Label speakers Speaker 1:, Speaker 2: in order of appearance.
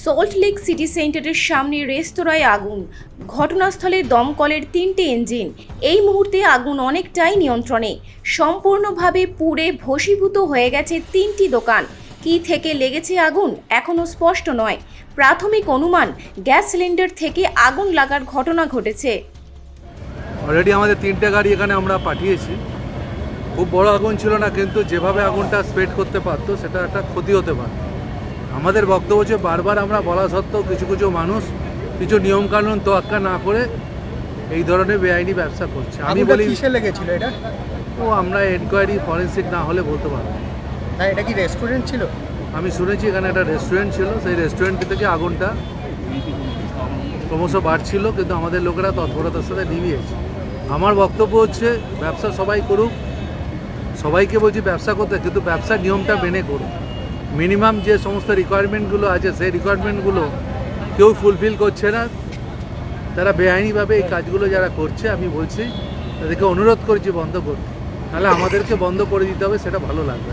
Speaker 1: Salt lake city সেন্টারের সামনে রেস্তোরাঁয় আগুন। ঘটনাস্থলে দমকলের তিনটে ইঞ্জিন। এই মুহূর্তে আগুন অনেকটাই নিয়ন্ত্রণে। সম্পূর্ণভাবে পুড়ে ভস্মীভূত হয়ে গেছে তিনটি দোকান। কী থেকে লেগেছে আগুন এখনও স্পষ্ট নয়। প্রাথমিক অনুমান, গ্যাস সিলিন্ডার থেকে আগুন লাগার ঘটনা ঘটেছে।
Speaker 2: অলরেডি আমাদের তিনটে গাড়ি এখানে আমরা পাঠিয়েছি। খুব বড় আগুন ছিল না, কিন্তু যেভাবে আগুনটা স্প্রেড করতে পারতো, সেটা একটা ক্ষতি হতে পারে আমাদের বক্তব্য হচ্ছে বারবার আমরা বলা সত্ত্বেও কিছু কিছু মানুষ কিছু নিয়মকানুন তোয়াক্কা না করে এই ধরনের বেআইনি ব্যবসা করছে। আমি বলি
Speaker 3: কিসে লেগেছিল এটা?
Speaker 2: ও আমরা এনকোয়ারি ফরেন্সিক না হলে বলতে পারব না।
Speaker 3: হ্যাঁ এটা কি রেস্টুরেন্ট ছিল?
Speaker 2: আমি শুনেছি এখানে একটা রেস্টুরেন্ট ছিল সেই রেস্টুরেন্ট থেকে আগুনটা ক্রমশ বাড়ছিল কিন্তু আমাদের লোকেরা তৎপরতার সাথে নিভিয়েছে। আমার বক্তব্য হচ্ছে ব্যবসা সবাই করুক সবাইকে বলছি ব্যবসা করতে কিন্তু ব্যবসার নিয়মটা মেনে করুক। মিনিমাম যে সমস্ত রিকোয়ারমেন্টগুলো আছে, সেই রিকোয়ারমেন্টগুলো কেউ ফুলফিল করছে না। তারা বেআইনিভাবে এই কাজগুলো যারা করছে, আমি বলছি, তাদেরকে অনুরোধ করছি বন্ধ করতে। তাহলে আমাদেরকে বন্ধ করে দিতে হবে, সেটা ভালো লাগবে